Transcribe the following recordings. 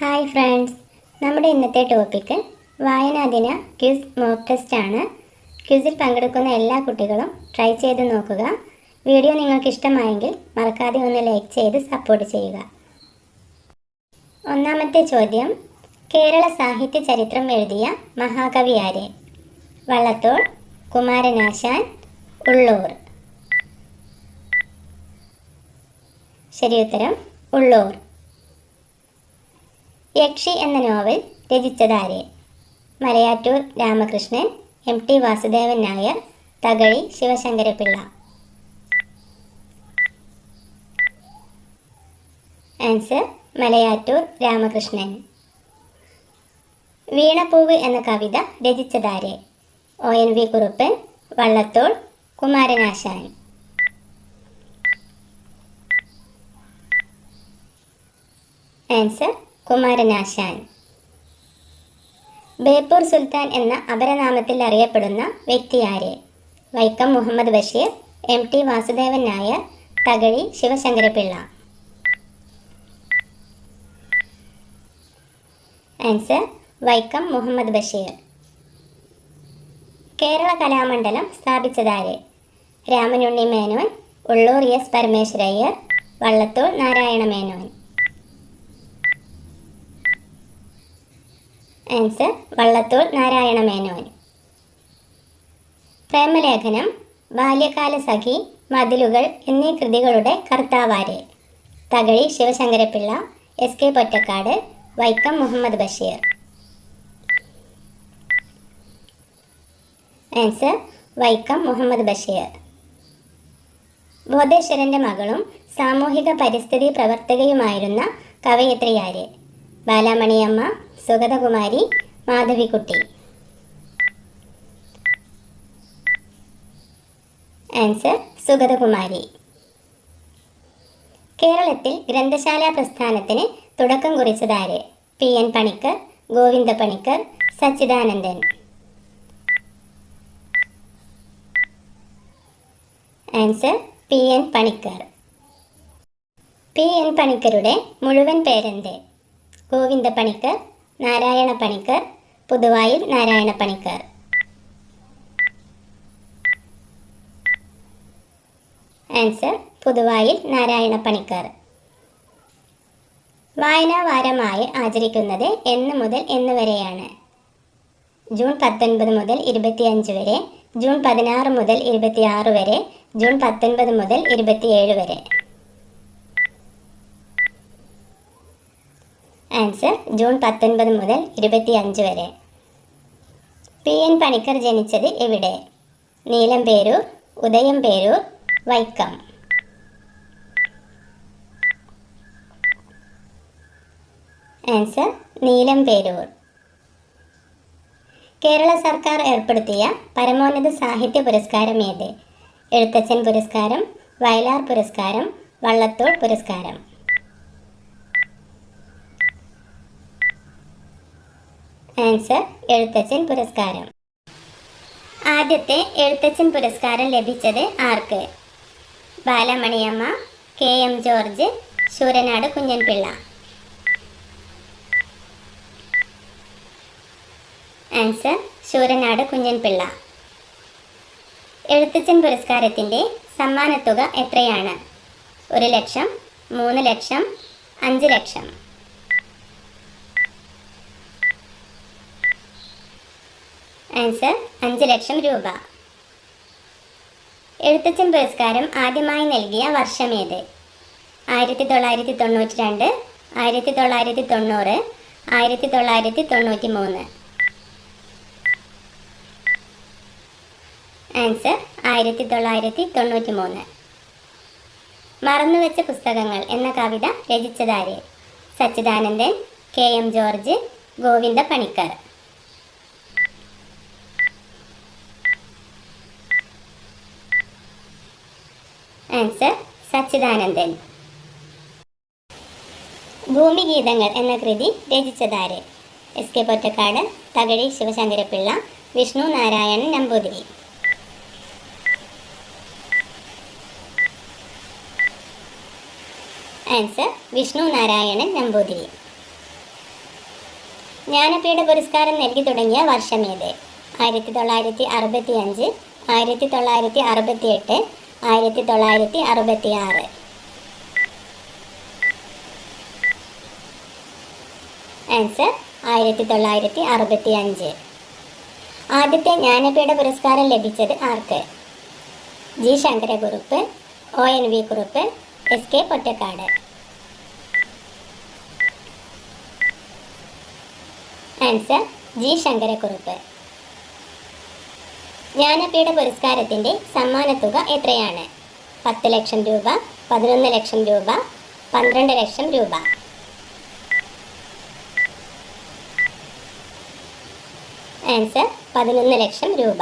Hi friends. നമ്മുടെ ഇന്നത്തെ topic വായനാദിന ക്വിസ് മോക്ക് ടെസ്റ്റ് ആണ്. ക്വിസിൽ പങ്കെടുക്കുന്ന എല്ലാ കുട്ടികളും ട്രൈ ചെയ്ത് നോക്കുക. വീഡിയോ നിങ്ങൾക്ക് ഇഷ്ടമായെങ്കിൽ മറക്കാതെ ഒന്ന് ലൈക്ക് ചെയ്ത് സപ്പോർട്ട് ചെയ്യുക. ഒന്നാമത്തെ ചോദ്യം. കേരള സാഹിത്യ ചരിത്രം എഴുതിയ മഹാകവി ആര്? വള്ളത്തോൾ കുമാരനാശാൻ ഉള്ളൂർ. ശരിയുത്തരം ഉള്ളൂർ. യക്ഷി എന്ന novel രചിച്ചതാരെ Malayattoor Ramakrishnan M T Vasudevan Nair Thakazhi Sivasankara Pillai answer Malayattoor Ramakrishnan. Veenapoovu എന്ന കവിത രചിച്ചതാരെ O. N. V. Kuruppan Vallathol Kumaranasan. Answer Kumaranasan. Beypore Sultan എന്ന അപരനാമത്തിൽ അറിയപ്പെടുന്ന വ്യക്തി ആര് Vaikom Muhammad Basheer M T Vasudevan Nair Thakazhi Sivasankara Pillai answer Vaikom Muhammad Basheer. Kerala Kalamandalam സ്ഥാപിച്ചതാര്? Ramanunni Menon Ulloor S Parameswara Iyer Vallathol Narayana Menon. Answer Vallathol Narayana Menon. Premalekhanam Balyakala Sakhi Mathilukal എന്നീ കൃതികളുടെ കർത്താവാര്. Thakazhi Sivasankara Pillai S K Pottekkatt Vaikom Muhammad Basheer. Answer Vaikom Muhammad Basheer. ബോധേശ്വരന്റെ മകളും സാമൂഹിക പരിസ്ഥിതി പ്രവർത്തകയുമായിരുന്ന കവയത്രിയാര് Balamaniamma Sugathakumari Madhavikutty. Answer Sugathakumari. കേരളത്തിൽ ഗ്രന്ഥശാല പ്രസ്ഥാനത്തിന് തുടക്കം കുറിച്ചതാര്? P. N. Panicker Govinda Panicker Sachidanandan. Answer P. N. Panicker. P. N. പണിക്കരുടെ മുഴുവൻ പേരെന്ത്? ഗോവിന്ദ പണിക്കർ നാരായണ പണിക്കർ പുതുവായിൽ നാരായണ പണിക്കർ ആൻസർ പുതുവായിൽ നാരായണ പണിക്കർ വായനാ വാരമായി ആചരിക്കുന്നത് എന്ന് മുതൽ എന്ന് വരെയാണ്. ജൂൺ പത്തൊൻപത് മുതൽ ഇരുപത്തിയഞ്ച് വരെ ജൂൺ പതിനാറ് മുതൽ ഇരുപത്തിയാറ് വരെ ജൂൺ പത്തൊൻപത് മുതൽ ഇരുപത്തിയേഴ് വരെ. ആൻസർ ജൂൺ പത്തൊൻപത് മുതൽ ഇരുപത്തിയഞ്ച് വരെ. പി എൻ പണിക്കർ ജനിച്ചത് എവിടെ? നീലം പേരൂർ ഉദയം പേരൂർ വൈക്കം. ആൻസർ നീലം പേരൂർ. കേരള സർക്കാർ ഏർപ്പെടുത്തിയ പരമോന്നത സാഹിത്യ പുരസ്കാരം ഏത്? എഴുത്തച്ഛൻ പുരസ്കാരം വയലാർ പുരസ്കാരം വള്ളത്തോൾ പുരസ്കാരം. ആൻസർ എഴുത്തച്ഛൻ പുരസ്കാരം. ആദ്യത്തെ എഴുത്തച്ഛൻ പുരസ്കാരം ലഭിച്ചത് ആർക്ക്? Balamaniamma K M George Sooranad Kunjan Pillai. Answer Sooranad Kunjan Pillai. Ezhuthachan പുരസ്കാരത്തിന്റെ സമ്മാനത്തുക എത്രയാണ്? ഒരു ലക്ഷം മൂന്ന് ലക്ഷം അഞ്ച് ലക്ഷം. ആൻസർ അഞ്ച് ലക്ഷം രൂപ. എഴുത്തച്ഛൻ പുരസ്കാരം ആദ്യമായി നൽകിയ വർഷമേത് ആയിരത്തി തൊള്ളായിരത്തി തൊണ്ണൂറ്റി രണ്ട് ആയിരത്തി തൊള്ളായിരത്തി തൊണ്ണൂറ് ആയിരത്തി തൊള്ളായിരത്തി തൊണ്ണൂറ്റി മൂന്ന് ആൻസർ ആയിരത്തി തൊള്ളായിരത്തി തൊണ്ണൂറ്റി മൂന്ന് മറന്നുവെച്ച പുസ്തകങ്ങൾ എന്ന കവിത രചിച്ചതാര്? Sachidanandan K M George Govinda Panicker. Answer Sachidanandan. ഭൂമിഗീതങ്ങൾ എന്ന കൃതി രചിച്ചതാര്? S K Pottekkatt Thakazhi Sivasankara Pillai Vishnu Narayanan Namboothiri. Answer Vishnu Narayanan Namboothiri. Jnanpith പുരസ്കാരം നൽകി തുടങ്ങിയ വർഷമേത് ആയിരത്തി തൊള്ളായിരത്തി അറുപത്തി അഞ്ച് ആയിരത്തി തൊള്ളായിരത്തി അറുപത്തി എട്ട് ആയിരത്തി തൊള്ളായിരത്തി അറുപത്തി ആറ് ആൻസർ ആയിരത്തി തൊള്ളായിരത്തി അറുപത്തി അഞ്ച് ആദ്യത്തെ ജ്ഞാനപീഠ പുരസ്കാരം ലഭിച്ചത് ആർക്ക്? G. Sankara Kurup O. N. V. Kurup S. K. Pottekkatt. Answer G. Sankara Kurup. Jnanpith പുരസ്കാരത്തിന്റെ സമ്മാനത്തുക എത്രയാണ്? പത്ത് ലക്ഷം രൂപ പതിനൊന്ന് ലക്ഷം രൂപ പന്ത്രണ്ട് ലക്ഷം രൂപ. ആൻസർ പതിനൊന്ന് ലക്ഷം രൂപ.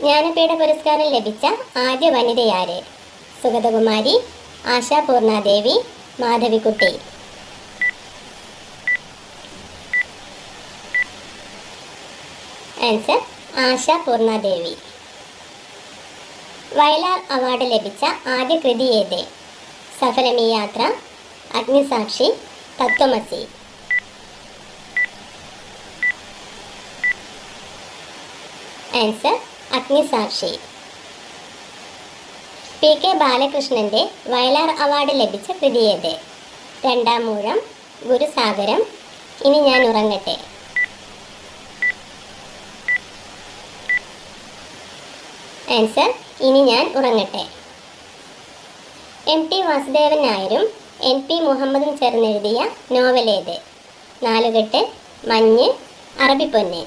ജ്ഞാനപീഠ പുരസ്കാരം ലഭിച്ച ആദ്യ വനിതയാര് സുഗതകുമാരി ആശാ പൂർണാദേവി മാധവിക്കുട്ടി. ആൻസർ ആശ പൂർണാദേവി വയലാർ അവാർഡ് ലഭിച്ച ആദ്യ കൃതി ഏത്? Saphalamee Yathra Agnisakshi Tattvamasi. Answer Agnisakshi. P K ബാലകൃഷ്ണന്റെ വയലാർ അവാർഡ് ലഭിച്ച കൃതി ഏത്? രണ്ടാം മൂഴം ഗുരുസാഗരം. ഇനി ഞാൻ ഉറങ്ങട്ടെ. ആൻസർ ഇനി ഞാൻ ഉറങ്ങട്ടെ. എം ടി വാസുദേവൻ നായരും എൻ പി മുഹമ്മദും ചേർന്നെഴുതിയ നോവലേത് നാലുകെട്ട് മഞ്ഞ് അറബിപ്പൊന്ന്.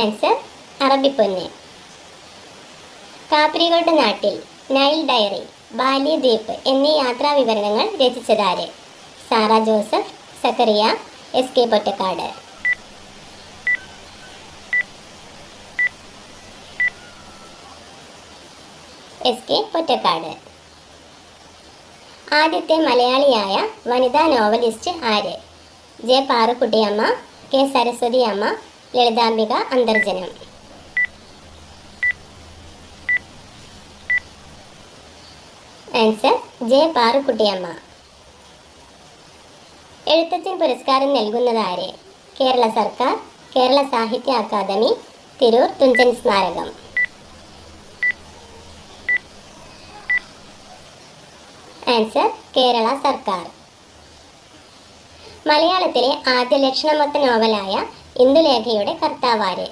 ആൻസർ അറബിപ്പൊന്ന്. കാപ്രികളുടെ നാട്ടിൽ നൈൽ ഡയറി ബാല്യദ്വീപ് എന്നീ യാത്രാ വിവരണങ്ങൾ രചിച്ചതാര്? Sara Joseph Zacharia S K Pottekkatt. S K Pottekkatt ആദ്യത്തെ മലയാളിയായ വനിതാ നോവലിസ്റ്റ് ആര്? J Parukuttyamma K Saraswathi Amma Lalithambika Antharjanam. Answer J Parukuttyamma. Ezhuthachan പുരസ്കാരം നൽകുന്നത് ആര്? കേരള സർക്കാർ കേരള സാഹിത്യ അക്കാദമി തിരൂർ തുഞ്ചൻ സ്മാരകം. ആൻസർ കേരള സർക്കാർ. മലയാളത്തിലെ ആദ്യ ലക്ഷണമൊത്ത നോവലായ ഇന്ദുലേഖയുടെ കർത്താവാര്.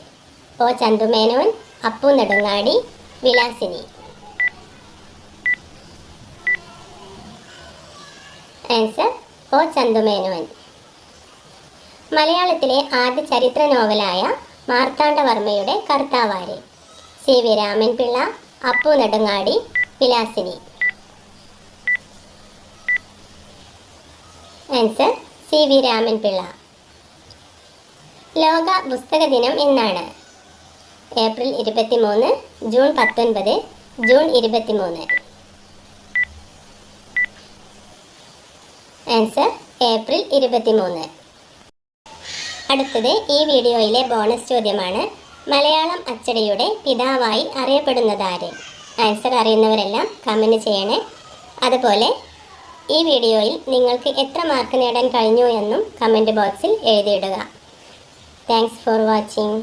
O. Chandu Menon Appu Nedungadi Vilasini. Answer O. Chandu Menon. മലയാളത്തിലെ ആദ്യ ചരിത്ര നോവലായ മാർത്താണ്ഡവർമ്മയുടെ കർത്താവാര്. C. V. Raman Pillai Appu Nedungadi Vilasini. Answer C V Raman Pillai ലോക പുസ്തക ദിനം എന്നാണ്. ഏപ്രിൽ ഇരുപത്തിമൂന്ന് ജൂൺ പത്തൊൻപത് ജൂൺ ഇരുപത്തിമൂന്ന്. ആൻസർ ഏപ്രിൽ ഇരുപത്തിമൂന്ന്. അടുത്തത് ഈ വീഡിയോയിലെ ബോണസ് ചോദ്യമാണ്. മലയാളം അച്ചടിയുടെ പിതാവായി അറിയപ്പെടുന്നതാര്? ആൻസർ അറിയുന്നവരെല്ലാം കമന്റ് ചെയ്യണേ. അതുപോലെ ഈ വീഡിയോയിൽ നിങ്ങൾക്ക് എത്ര മാർക്ക് നേടാൻ കഴിഞ്ഞു എന്നും കമന്റ് ബോക്സിൽ എഴുതിയിടുക. Thanks for watching